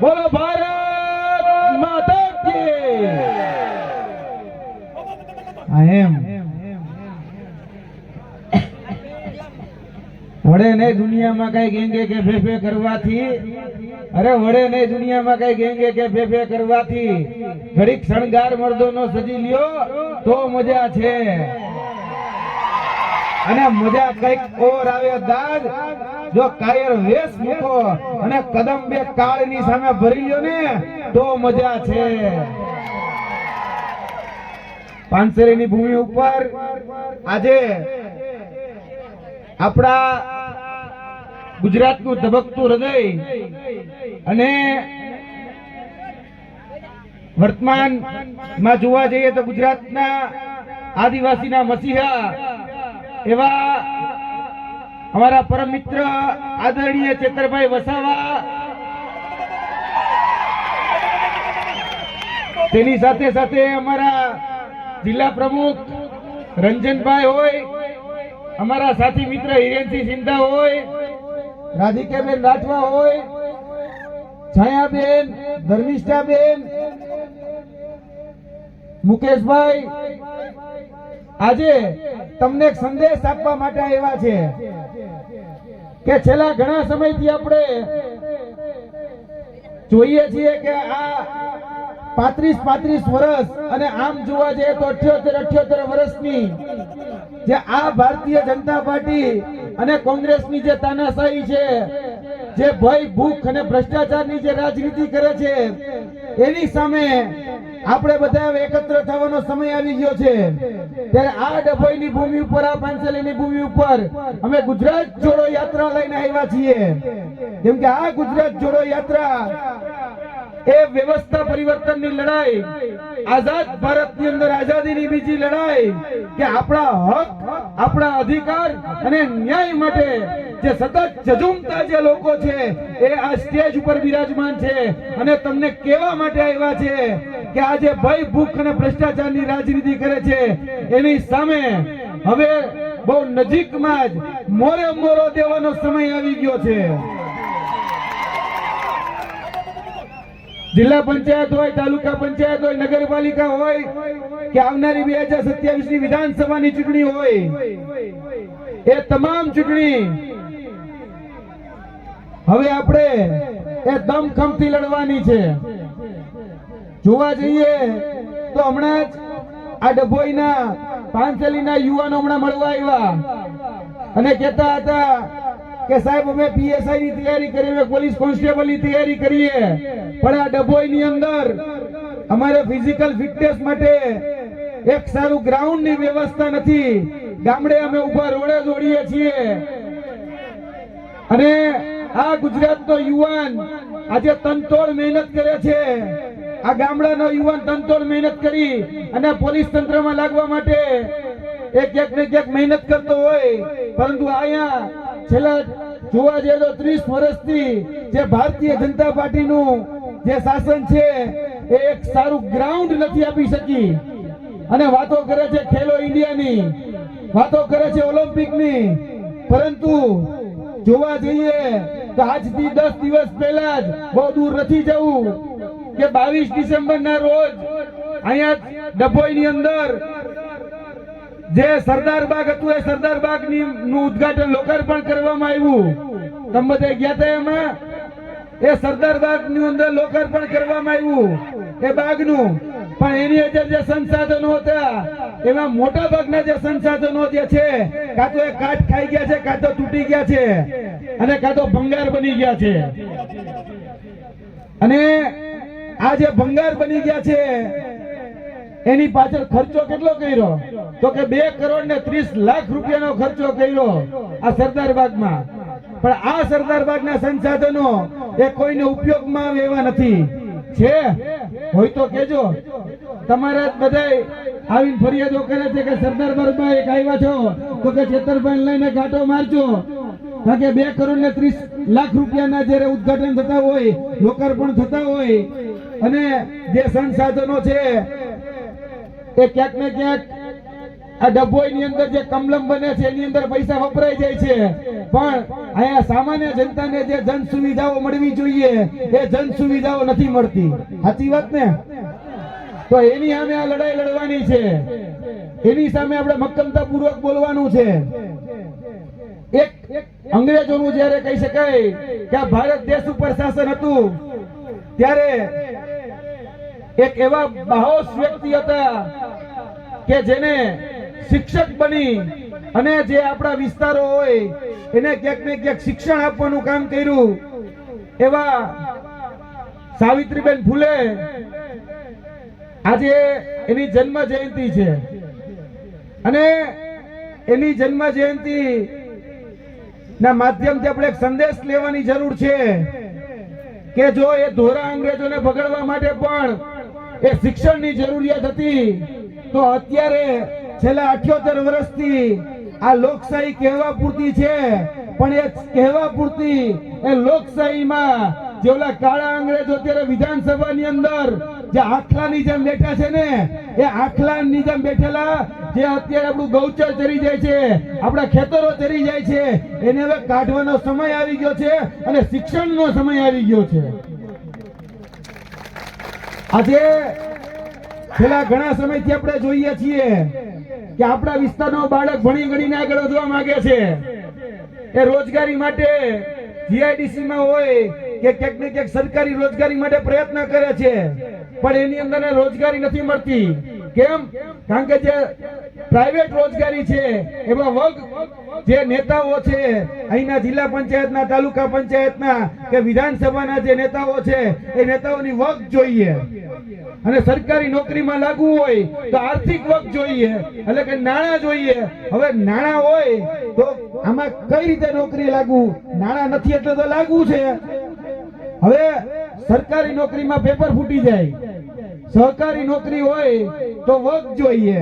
બોલો ભારત માતા કી વડે ને દુનિયામાં કઈ ગેંગે કે ફેફે કરવાથી. અરે વડે નહીં દુનિયામાં કઈ ગેંગે કે ફેફે કરવાથી. ઘડીક શણગાર મર્દોનો સજી લ્યો, તો મજા છે. અને મજા કંઈક ઓર આવે દાદ જો કાયર વેશ મૂકો અને કદમ બે કાળની સામે ભરી લ્યો ને, તો મજા છે. પાંચસરીની ભૂમિ ઉપર આજે આપણા ગુજરાતનું ધબકતું હૃદય અને વર્તમાનમાં જોવા જઈએ તો ગુજરાતના આદિવાસીના મસીહા એવા અમારા પરમ મિત્ર આદરણીય ચેતરભાઈ વસાવા. તેની સાથે સાથે અમારા જિલ્લા પ્રમુખ રંજનભાઈ હોય, અમારા સાથી મિત્ર હિરેનસિંહ સિંધા હોય, રાધિકાબેન રાઠવા હોય, છાયાબેન, ધર્મિષ્ઠાબેન, મુકેશભાઈ આજે તમને એક સંદેશ આપવા માટે આવ્યા છે કે છેલ્લા ઘણા સમયથી આપણે જોઈએ છીએ કે આ પાંત્રીસ પાંત્રીસ વર્ષ અને આમ જોવા જઈએ તો અઠ્યોતેર અઠ્યોતેર વર્ષની જે આ ભારતીય જનતા પાર્ટી અને કોંગ્રેસની જે તાનાશાહી છે, જે ભય, ભૂખ અને ભ્રષ્ટાચારની જે રાજનીતિ કરે છે, એની સામે આપણે બધા એકત્ર થવાનો સમય આવી ગયો છે. ત્યારે આ ડભોઈની ભૂમિ ઉપર, આ પાંચેલીની ભૂમિ ઉપર અમે ગુજરાત જોડો યાત્રા લઈને આવ્યા છીએ. કેમ કે આ ગુજરાત જોડો યાત્રા એ વ્યવસ્થા પરિવર્તનની લડાઈ, આઝાદ ભારતની અંદર આઝાદીની બીજી લડાઈ કે આપણા હક, આપણા અધિકાર અને ન્યાય માટે જે સતત જજુમતા જે લોકો છે એ આ સ્ટેજ ઉપર બિરાજમાન છે અને તમને કેવા માટે આવ્યા છે કે આજે ભય, ભૂખ અને ભ્રષ્ટાચારની રાજનીતિ કરે છે. એની સામે હવે બહુ નજીકમાં જ મોરે મોરો દેવાનો સમય આવી ગયો છે. જિલ્લા પંચાયત હોય, તાલુકા પંચાયત હોય, નગરપાલિકા હોય, કે આવનારી બે હજાર સત્યાવીસની વિધાનસભાની ચૂંટણી હોય, એ તમામ ચૂંટણી હવે આપણે એ દમખમથી લડવાની છે. જોવા જઈએ તો હમણાં જ આ ડભોઈના પાંચેલીના યુવાનો હમણાં મળવા આવ્યા. અને કહેતા હતા કે સાહેબ, અમે પીએસઆઈ ની તૈયારી કરી અમે પોલીસ કોન્સ્ટેબલની તૈયારી કરીએ. પણ આ ડભોઈ ની અંદર અમારે ફિઝિકલ ફિટનેસ માટે એક સારું ગ્રાઉન્ડની વ્યવસ્થા નથી. ગામડે અમે ઊભા રોડે દોડીએ છીએ. અને આ ગુજરાતનો યુવાન આજે તનતોડ મહેનત કરે છે. આ ગામડાનો યુવાન તનતોડ મહેનત કરી અને પોલીસ તંત્રમાં લાગવા માટે એ ક્યાંક ને ક્યાંક મહેનત કરતો હોય. પરંતુ અહીંયા છેલ્લા જોવા જઈએ તો ત્રીસ વર્ષથી જે ભારતીય જનતા પાર્ટીનું જે શાસન છે, એ એક સારું ગ્રાઉન્ડ નથી આપી શકી. અને વાતો કરે છે ખેલો ઇન્ડિયાની, વાતો કરે છે ઓલિમ્પિકની. પરંતુ જોવા જઈએ તો આજથી દસ દિવસ પહેલા જ બહુ દૂર નથી જવું. કે બાવીસ ડિસેમ્બર ના રોજ અહીંયા ડભોઈ ની અંદર જે સરદાર બાગ હતું, એ સરદાર બાગનું ઉદઘાટન લોકાર્પણ કરવામાં આવ્યું. તમે બધા ગયા હતા એમાં? એ સરદાર બાગની અંદર લોકાર્પણ કરવામાં આવ્યું, એ બાગનું. પણ એની અંદર જે સંસાધનો હતા, એમાં મોટા ભાગના જે સંસાધનો જે છે, કાં તો એ કાટ ખાઈ ગયા છે, કાં તો તૂટી ગયા છે, અને કાં તો ભંગાર બની ગયા છે. અને આ ભંગાર બની ગયા છે, એની પાછળ ખર્ચો કેટલો કર્યો? તો કે બે કરોડ ને ત્રીસ લાખ રૂપિયાનો ખર્ચો કર્યો આ સરદાર બાગમાં. પણ આ સરદાર બાગના સંસાધનો એ કોઈને ઉપયોગમાં એવા નથી. છે? હોય તો કેજો તમારા બધા આવીને ફરિયાદો કરે છે કે સરદાર બાગમાં એક આવ્યા છો, તો કે છેતરભાઈ લઈને ઘાટો મારજો. કારણ કે બે કરોડ ને ત્રીસ લાખ રૂપિયાના જયારે ઉદઘાટન થતા હોય, લોકાર્પણ થતા હોય અને જે સંસાધનો છે, એ ક્યાંક ને ક્યાંક આ ડભોઈ ની અંદર જે કમલમ બને છે, એની અંદર પૈસા વપરાઈ જાય છે. પણ અહીંયા સામાન્ય જનતાને જે જન સુવિધાઓ મળવી જોઈએ, એ જન સુવિધાઓ નથી મળતી. સાચી વાત ને? તો એની સામે આ લડાઈ લડવાની છે. એની સામે આપણે મક્કમતા પૂર્વક બોલવાનું છે. એક અંગ્રેજોનું જ્યારે કહી શકાય કે ભારત દેશ ઉપર શાસન હતું, ત્યારે એક એવા બાહોશ વ્યક્તિ હતા કે જેને શિક્ષક બની અને જે આપણા વિસ્તારો હોય, એને ક્યાંક ને ક્યાંક શિક્ષણ આપવાનું કામ કર્યું. એવા સાવિત્રીબેન ફૂલે આજે એની જન્મ જયંતિ છે. અને એની જન્મ જયંતિ ના માધ્યમથી આપણે એક સંદેશ લેવાની જરૂર છે કે જો એ ધોરા અંગ્રેજોને ભગાડવા માટે પણ એ શિક્ષણની જરૂરિયાત હતી. તો અત્યારે છેલ્લા અઠ્યોતેર વર્ષથી આ લોકશાહી કહેવા પૂરતી છે. પણ એ કહેવા પૂરતી એ લોકશાહીમાં જે ઓલા કાળા અંગ્રેજો અત્યારે વિધાનસભાની અંદર જે આખલાની જેમ બેઠા છે ને, એ આખલાની જેમ બેઠેલા, જે અત્યારે આપણું ગૌચર ચરી જાય છે, આપણા ખેતરો ચરી જાય છે, એને હવે કાઢવાનો સમય આવી ગયો છે અને શિક્ષણનો સમય આવી ગયો છે. આજે છેલ્લા ઘણા સમયથી આપણે જોઈએ છીએ કે આપણા વિસ્તારનો બાળક ભણી ગણીને આગળ વધવા માંગે છે. એ રોજગારી માટે જીઆઈડીસી માં હોય કે ક્યાંક ને ક્યાંક સરકારી રોજગારી માટે પ્રયત્ન કરે છે. પણ એની અંદર રોજગારી નથી મળતી. કેમ કારણ કે જે પ્રાઇવેટ રોજગારી છે એમાં વર્ગ જે નેતાઓ છે, અહીંના જિલ્લા પંચાયતના, તાલુકા પંચાયતના કે વિધાનસભાના જે નેતાઓ છે, એ નેતાઓની વર્ગ જોઈએ. અને સરકારી નોકરીમાં લાગવું હોય તો આર્થિક વર્ગ જોઈએ, એટલે કે નાણાં જોઈએ. હવે નાણાં હોય તો આમાં કઈ રીતે નોકરી લાગવું નાણાં નથી એટલે તો લાગવું છે. હવે સરકારી નોકરીમાં પેપર ફૂટી જાય. સહકારી નોકરી હોય તો વગ જોઈએ.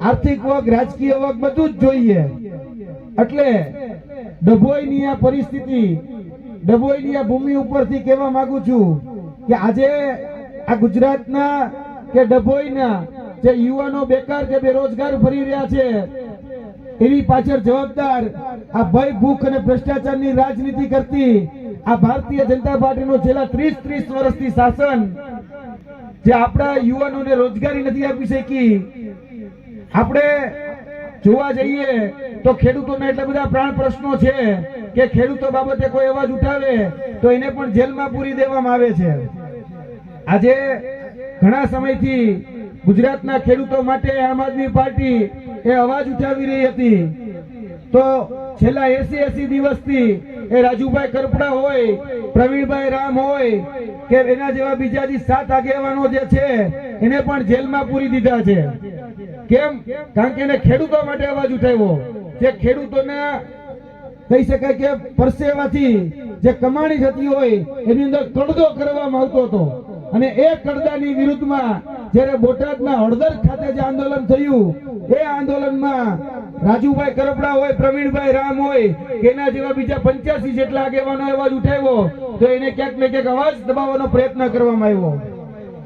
આર્થિક વગ, રાજકીય વગ બધું જ જોઈએ. એટલે ડભોઈની આ પરિસ્થિતિ, ડભોઈની આ ભૂમિ ઉપરથી કહેવા માંગુ છું કે આજે આ ગુજરાતના કે ડભોઈના જે યુવાનો બેકાર કે બેરોજગાર ફરી રહ્યા છે એની પાછળ જવાબદાર આ ભય, ભૂખ અને ભ્રષ્ટાચારની રાજનીતિ કરતી આ ભારતીય જનતા પાર્ટીનો છેલ્લા ત્રીસ ત્રીસ વર્ષથી શાસન જે આપણા યુવાનોને રોજગારી નથી આપી શકી. આપણે જોવા જઈએ તો ખેડૂતોને એટલા બધા પ્રાણ પ્રશ્નો છે કે ખેડૂતો બાબતે કોઈ અવાજ ઉઠાવે તો એને પણ જેલમાં પૂરી દેવામાં આવે છે. આજે ઘણા સમયથી ગુજરાતના ખેડૂતો માટે આમ આદમી પાર્ટી એ અવાજ ઉઠાવી રહી હતી. તો છેલ્લા એસી એસી દિવસથી એ રાજુભાઈ કરપડા હોય, પ્રવીણભાઈ રામ હોય કે એના જેવા બીજા જે સાત આગેવાનો જે છે, એને પણ જેલમાં પૂરી દીધા છે. કેમ? કારણ કે એને ખેડૂતો માટે અવાજ ઉઠાવ્યો. જે ખેડૂતોને કહી શકાય કે પરસેવાથી જે કમાણી થતી હોય, એની અંદર કડદો કરવામાં આવતો હતો. અને એ કડદાની વિરુદ્ધમાં જ્યારે બોટાદના હળદર ખાતે જે આંદોલન થયું, એ આંદોલનમાં રાજુભાઈ કરપડા હોય, પ્રવીણભાઈ રામ હોય એના જેવા બીજા પંચ્યાસી જેટલા આગેવાનો અવાજ ઉઠાવ્યો, તો એને ક્યાંક ને ક્યાંક અવાજ દબાવવાનો પ્રયત્ન કરવામાં આવ્યો.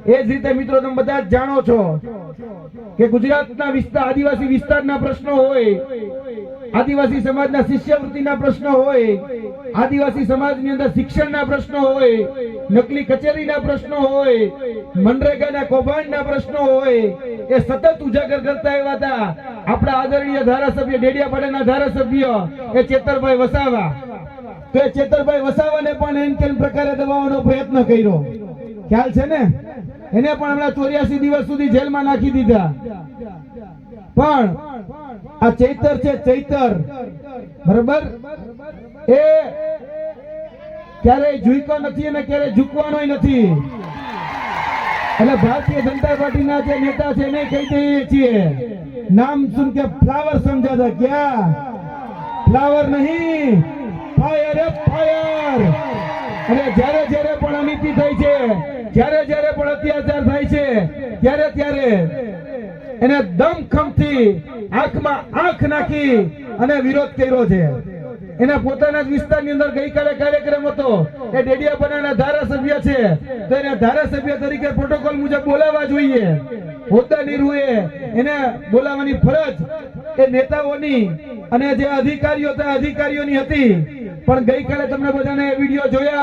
એ જ રીતે મિત્રો તમે બધા જાણો છો કે ગુજરાતના વિસ્તાર આદિવાસી વિસ્તારના પ્રશ્નો હોય, આદિવાસી સમાજના શિષ્યવૃત્તિના પ્રશ્નો હોય, આદિવાસી સમાજની અંદર શિક્ષણના પ્રશ્નો હોય, નકલી કચેરીના પ્રશ્નો હોય, મનરેગાના કૌભાંડના પ્રશ્નો હોય, એ સતત ઉજાગર કરતા એવા હતા. આપણા આદરણીય ધારાસભ્ય ડેડિયાપાડાના ધારાસભ્ય એ ચેતરભાઈ વસાવા. તો એ ચેતરભાઈ વસાવાને પણ એમ કેમ પ્રકારે દબાવવાનો પ્રયત્ન કર્યો. ખ્યાલ છે ને? એને પણ હમણાં ચોર્યાસી દિવસ સુધી જેલમાં નાખી દીધા. પણ આ ચૈતર છે ચૈતર. બરાબર? એ ક્યારેય ઝૂક્યો નથી અને ક્યારેય ઝૂકવાનો નથી. એટલે ભારતીય જનતા પાર્ટીના જે નેતા છે એને કહી દઈએ છીએ નામ સુન કે ફ્લાવર સમજા था क्या ફ્લાવર નહીં ફાયર ફાયર અને જ્યારે જ્યારે પણ અનીતિ થઈ છે જ્યારે જ્યારે પણ અત્યાચાર થાય છે ત્યારે ત્યારે એને દમખમથી આંખમાં આંખ નાખી અને વિરોધ કર્યો છે એના પોતાના જ વિસ્તારની અંદર ગઈકાલે કાર્યક્રમ હતો. એ ડેડિયાપાડાના ધારાસભ્ય છે. તો એને ધારાસભ્ય તરીકે પ્રોટોકોલ મુજબ બોલાવવા જોઈએ. હોદ્દા નિર્વહે. એને બોલાવવાની ફરજ એ નેતાઓની અને જે અધિકારીઓ હતા, અધિકારીઓની હતી. પણ ગઈકાલે તમને બધાને વીડિયો જોયા.